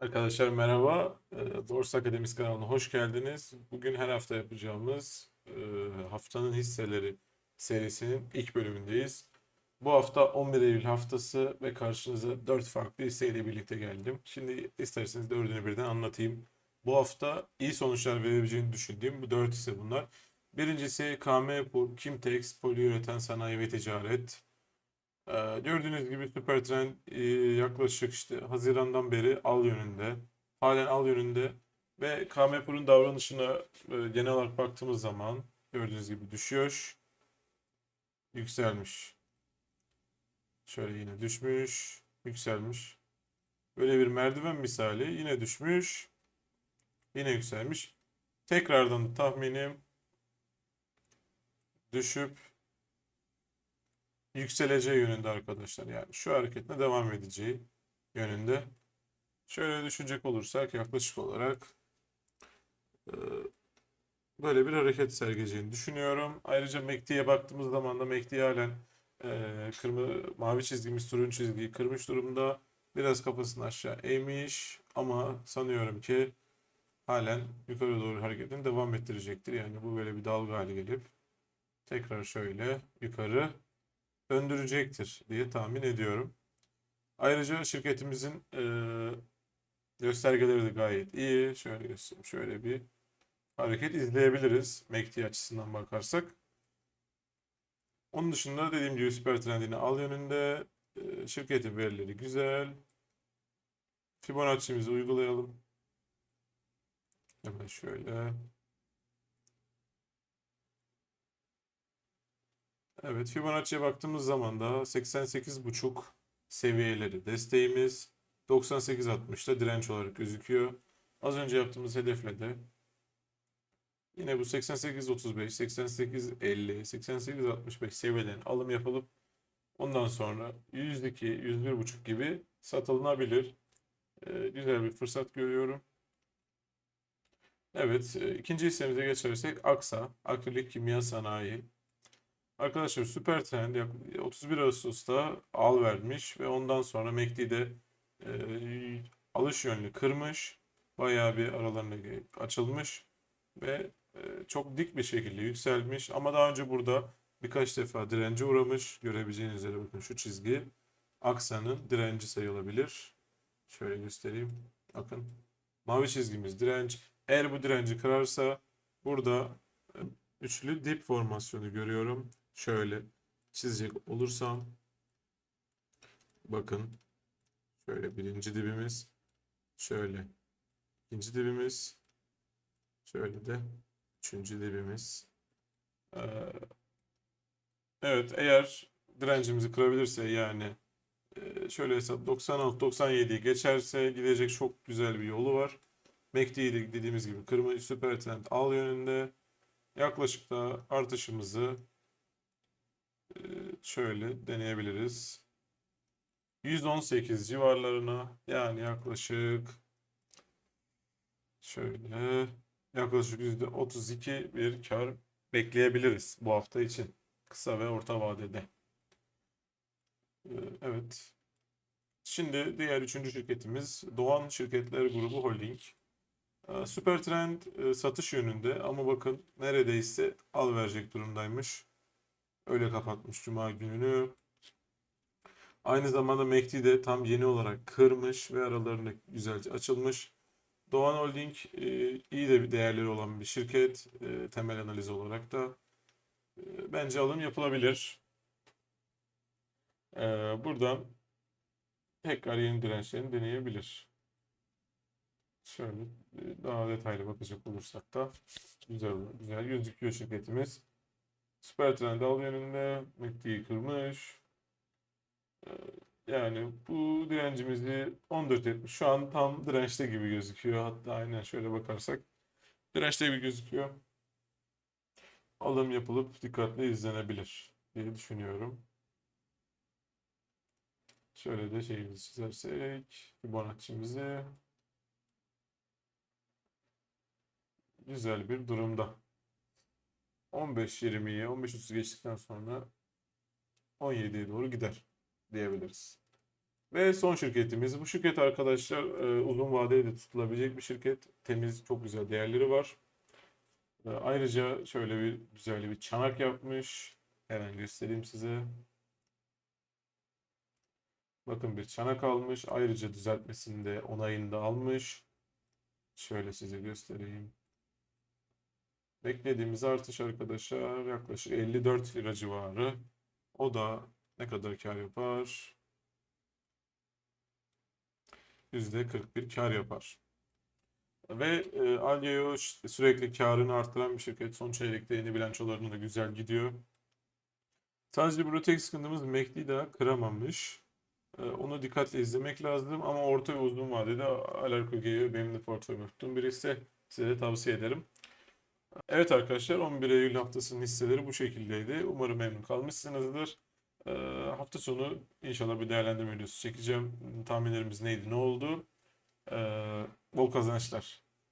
Arkadaşlar merhaba. Ee, Borsa Akademisi kanalına hoş geldiniz. Bugün her hafta yapacağımız e, haftanın hisseleri serisinin ilk bölümündeyiz. Bu hafta 11 Eylül haftası ve karşınıza 4 farklı hisseyle birlikte geldim. Şimdi isterseniz dördünü birden anlatayım. Bu hafta iyi sonuçlar verebileceğini düşündüğüm bu 4 hisse bunlar. Birincisi KM Kimtex, Poliüreten Sanayi ve Ticaret. Ee, gördüğünüz gibi Supertrend e, yaklaşık işte Haziran'dan beri al yönünde. Halen al yönünde ve KM davranışına e, genel olarak baktığımız zaman gördüğünüz gibi düşüyor. Yükselmiş. Şöyle yine düşmüş. Yükselmiş. Böyle bir merdiven misali yine düşmüş. Yine yükselmiş. Tekrardan tahminim düşüp yükseleceği yönünde arkadaşlar. Yani şu hareketle devam edeceği yönünde. Şöyle düşünecek olursak yaklaşık olarak e, böyle bir hareket sergileyeceğini düşünüyorum. Ayrıca MACD'ye baktığımız zaman da MACD halen e, kırmızı, mavi çizgimiz turuncu çizgiyi kırmış durumda. Biraz kafasını aşağı eğmiş ama sanıyorum ki halen yukarı doğru hareketini devam ettirecektir. Yani bu böyle bir dalga hale gelip tekrar şöyle yukarı döndürecektir diye tahmin ediyorum. Ayrıca şirketimizin e, göstergeleri de gayet iyi. Şöyle göstereyim. Şöyle bir hareket izleyebiliriz MACD açısından bakarsak. Onun dışında dediğim gibi süper trendini al yönünde. E, şirketin verileri güzel. Fibonacci'mizi uygulayalım. Hemen şöyle. Evet, Fibonacci'ye baktığımız zaman da 88,5 seviyeleri desteğimiz 98.60'da direnç olarak gözüküyor. Az önce yaptığımız hedefle de yine bu 88.35, 88.50, 88.65 seviyelerin alım yapılıp ondan sonra 102, 101.5 gibi satılınabilir. Ee, güzel bir fırsat görüyorum. Evet, e, ikinci hissemize geçersek Aksa, Akrilik Kimya Sanayi. Arkadaşlar süper trend yak- 31 Ağustos'ta al vermiş ve ondan sonra MACD'de e, alış yönlü kırmış. Bayağı bir aralarına ge- açılmış ve e, çok dik bir şekilde yükselmiş. Ama daha önce burada birkaç defa dirence uğramış. Görebileceğiniz üzere bakın şu çizgi aksanın direnci sayılabilir. Şöyle göstereyim. Bakın mavi çizgimiz direnç. Eğer bu direnci kırarsa burada e, üçlü dip formasyonu görüyorum. Şöyle çizecek olursam bakın şöyle birinci dibimiz şöyle ikinci dibimiz şöyle de üçüncü dibimiz Ee, evet eğer direncimizi kırabilirse yani e, şöyle hesap 96-97'yi geçerse gidecek çok güzel bir yolu var. MACD'yi de dediğimiz gibi kırmızı süper trend al yönünde yaklaşık da artışımızı şöyle deneyebiliriz. 118 civarlarına yani yaklaşık şöyle yaklaşık %32 bir kar bekleyebiliriz bu hafta için. Kısa ve orta vadede. Ee, Evet. Şimdi diğer üçüncü şirketimiz Doğan Şirketler Grubu Holding. Ee, Süpertrend e, satış yönünde ama bakın neredeyse al verecek durumdaymış. Öyle kapatmış Cuma gününü. Aynı zamanda MACD de tam yeni olarak kırmış ve aralarında güzelce açılmış. Doğan Holding e, iyi de bir değerleri olan bir şirket. E, temel analiz olarak da e, bence alım yapılabilir. Buradan tekrar yeni dirençlerini deneyebilir. Şöyle daha detaylı bakacak olursak da güzel güzel gözüküyor şirketimiz. Süper trend al yönünde MACD'yi kırmış. Ee, Yani bu direncimizi 14.70 şu an tam dirençte gibi gözüküyor. Hatta aynen şöyle bakarsak dirençte gibi gözüküyor. Alım yapılıp dikkatle izlenebilir diye düşünüyorum. Şöyle de şeyimizi çizersek Fibonacci'mizi güzel bir durumda. 15-20'ye 15-30 geçtikten sonra 17'ye doğru gider diyebiliriz. Ve son şirketimiz. Bu şirket arkadaşlar e, uzun vadeli de tutulabilecek bir şirket. Temiz, çok güzel değerleri var. E, ayrıca şöyle bir güzel bir çanak yapmış. Hemen göstereyim size. Bakın bir çanak almış. Ayrıca düzeltmesini de onayını da almış. Şöyle size göstereyim. Beklediğimiz artış arkadaşlar yaklaşık 54 lira civarı. O da ne kadar kar yapar? %41 kar yapar. Ve e, Algeo ş- sürekli karını arttıran bir şirket. Son çeyrekte yeni bilançolarına da güzel gidiyor. Sadece burada tek sıkıntımız MACD'yi daha kıramamış. E, onu dikkatle izlemek lazım ama orta ve uzun vadede Alarko Geo benim de portföyümde tuttuğum bir hisse. Size de tavsiye ederim. Evet arkadaşlar 11 Eylül haftasının hisseleri bu şekildeydi. Umarım memnun kalmışsınızdır. Ee, hafta sonu inşallah bir değerlendirme videosu çekeceğim. Tahminlerimiz neydi, ne oldu? Ee, bol kazançlar.